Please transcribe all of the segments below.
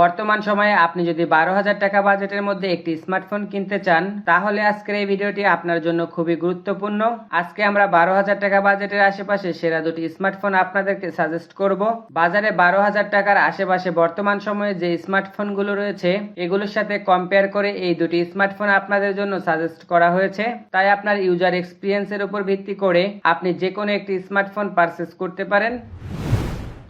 বর্তমান সময়ে আপনি যদি বারো হাজার টাকা বাজেটের মধ্যে একটি স্মার্টফোন কিনতে চান, তাহলে আজকের এই ভিডিওটি আপনার জন্য খুবই গুরুত্বপূর্ণ। আজকে আমরা বারো হাজার টাকা বাজেটের আশেপাশে সেরা দুটি স্মার্টফোন আপনাদেরকে সাজেস্ট করব। বাজারে বারো হাজার টাকার আশেপাশে বর্তমান সময়ে যে স্মার্টফোনগুলো রয়েছে, এগুলোর সাথে কম্পেয়ার করে এই দুটি স্মার্টফোন আপনাদের জন্য সাজেস্ট করা হয়েছে। তাই আপনার ইউজার এক্সপিরিয়েন্সের উপর ভিত্তি করে আপনি যে কোনো একটি স্মার্টফোন পারচেস করতে পারেন।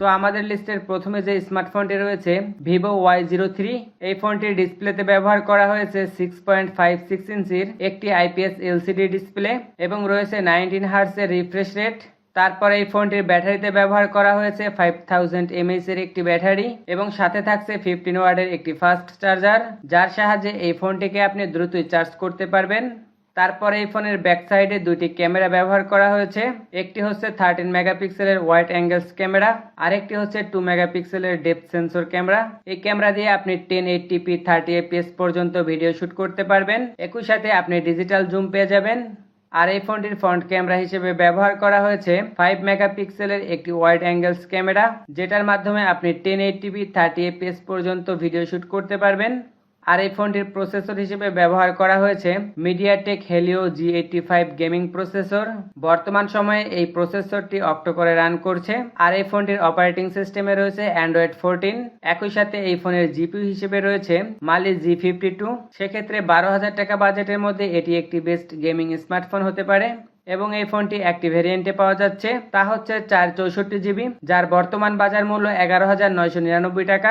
তো আমাদের লিস্টের প্রথমে যে স্মার্টফোনটি রয়েছে, ভিভো ওয়াই জিরো থ্রি, এই ফোনটির ডিসপ্লেতে ব্যবহার করা হয়েছে সিক্স পয়েন্ট ফাইভ সিক্স ইঞ্চির একটি আইপিএস এলসিডি ডিসপ্লে এবং রয়েছে নাইনটিন হার্সের রিফ্রেশ রেট তারপর এই ফোনটির ব্যাটারিতে ব্যবহার করা হয়েছে ফাইভ থাউজেন্ড এমএইচ এর একটি ব্যাটারি এবং সাথে থাকছে ফিফটিন ওয়ার্ডের একটি ফাস্ট চার্জার যার সাহায্যে এই ফোনটিকে আপনি দ্রুতই চার্জ করতে পারবেন। তারপর এই ফোনের ব্যাক সাইডে দুইটি ক্যামেরা ব্যবহার করা হয়েছে। একটি হচ্ছে থার্টিন মেগাপিক্সেলের ওয়াইড অ্যাঙ্গেলস ক্যামেরা, আরেকটি হচ্ছে টু মেগাপিক্সেলের ডেপথ সেন্সর ক্যামেরা। এই ক্যামেরা দিয়ে আপনি ten eighty p thirty FPS পর্যন্ত ভিডিও শুট করতে পারবেন। একই সাথে আপনি ডিজিটাল জুম পেয়ে যাবেন। আর এই ফোনটির ফ্রন্ট ক্যামেরা হিসেবে ব্যবহার করা হয়েছে ফাইভ মেগাপিক্সেলের একটি ওয়াইড অ্যাঙ্গেলস ক্যামেরা, যেটার মাধ্যমে আপনি ten eighty p thirty FPS পর্যন্ত ভিডিও শুট করতে পারবেন। আর এই ফোনটির প্রসেসর হিসেবে ব্যবহার করা হয়েছে MediaTek Helio G eighty five gaming processor বর্তমান সময়ে এই প্রসেসরটি অক্টোকরে রান করছে। আর এই ফোনটির অপারেটিং সিস্টেমে রয়েছে অ্যান্ড্রয়েড ফোরটিন একই সাথে এই ফোনের জিপিউ হিসেবে রয়েছে মালি জি ফিফটি টু সেক্ষেত্রে বারো হাজার টাকা বাজেটের মধ্যে এটি একটি বেস্ট গেমিং স্মার্টফোন হতে পারে। এবং এই ফোনটি একটি ভেরিয়েন্টে পাওয়া যাচ্ছে। তা হচ্ছে চার চৌষট্টি জিবি যার বর্তমান বাজার মূল্য এগারো হাজার নয়শো নিরানব্বই টাকা।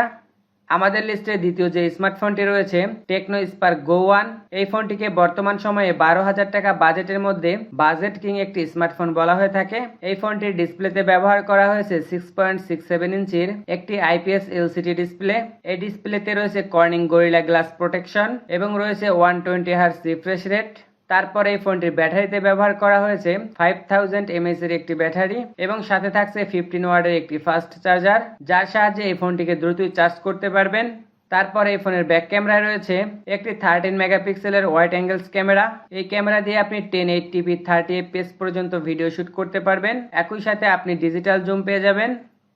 আমাদের লিস্টে দ্বিতীয় যে স্মার্টফোনটি রয়েছে টেকনো স্পার্ক গো ওয়ান এই ফোনটিকে বর্তমান সময়ে বারো হাজার টাকা বাজেটের মধ্যে বাজেট কিং একটি স্মার্টফোন বলা হয়ে থাকে। এই ফোনটির ডিসপ্লেতে ব্যবহার করা হয়েছে সিক্স পয়েন্ট সিক্স সেভেন ইঞ্চির একটি আইপিএস এলসিডি ডিসপ্লে এই ডিসপ্লেতে রয়েছে কর্নিং গরিলা গ্লাস প্রোটেকশন এবং রয়েছে one twenty hertz refresh rate তারপরে এই ফোনটির ব্যাটারিতে ব্যবহার করা হয়েছে ফাইভ থাউজেন্ড এমএস এর একটি ব্যাটারি এবং সাথে থাকছে ফিফটিন ওয়ার্ডের একটি ফাস্ট চার্জার যার সাহায্যে এই ফোনটিকে দ্রুতই চার্জ করতে পারবেন। তারপরে এই ফোনের ব্যাক ক্যামেরায় রয়েছে, একটি থার্টিন মেগাপিক্সেলের ওয়াইড অ্যাঙ্গেলস ক্যামেরা এই ক্যামেরা দিয়ে আপনি ten eighty p thirty FPS পর্যন্ত ভিডিও শুট করতে পারবেন। একই সাথে আপনি ডিজিটাল জুম পেয়ে যাবেন।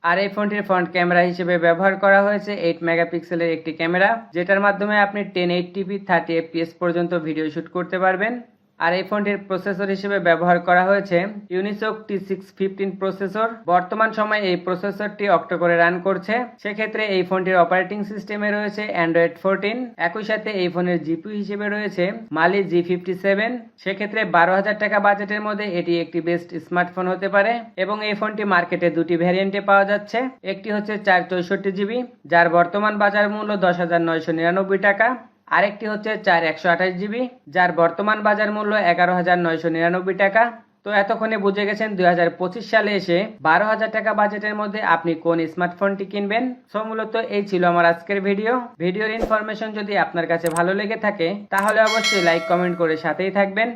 আর এই ফোনটির ফ্রন্ট ক্যামেরা হিসেবে ব্যবহার করা হয়েছে এইট মেগাপিক্সেলের একটি ক্যামেরা যেটার মাধ্যমে আপনি ten eighty p thirty FPS পর্যন্ত ভিডিও শ্যুট করতে পারবেন। আর এই ফোনটির প্রসেসর হিসেবে ব্যবহার করা হয়েছে Unisoc T six fifteen processor. বর্তমান সময়ে এই প্রসেসরটি অক্টোকরে রান করছে। সেক্ষেত্রে এই ফোনটির অপারেটিং সিস্টেমে রয়েছে অ্যান্ড্রয়েড ফোরটিন একই সাথে এই ফোনের জিপি হিসেবে রয়েছে মালি জি ফিফটি সেভেন সেক্ষেত্রে বারো হাজার টাকা বাজেটের মধ্যে এটি একটি বেস্ট স্মার্টফোন হতে পারে এবং এই ফোনটি মার্কেটে দুটি ভ্যারিয়েন্টে পাওয়া যাচ্ছে। একটি হচ্ছে চার চৌষট্টি জিবি যার বর্তমান বাজার মূল্য দশ হাজার নয়শো নিরানব্বই টাকা। আরেকটি হচ্ছে চার একশো আঠাশ জিবি, যার বর্তমান বাজার মূল্য এগারো হাজার নয়শো নিরানব্বই টাকা। তো এতক্ষণে বুঝে গেছেন দুই হাজার পঁচিশ সালে এসে বারো হাজার টাকা বাজেটের মধ্যে আপনি কোন স্মার্টফোনটি কিনবেন। সো মূলত এই ছিল আমার আজকের ভিডিও। ভিডিওর ইনফরমেশন যদি আপনার কাছে ভালো লেগে থাকে, তাহলে অবশ্যই লাইক কমেন্ট করে সাথেই থাকবেন।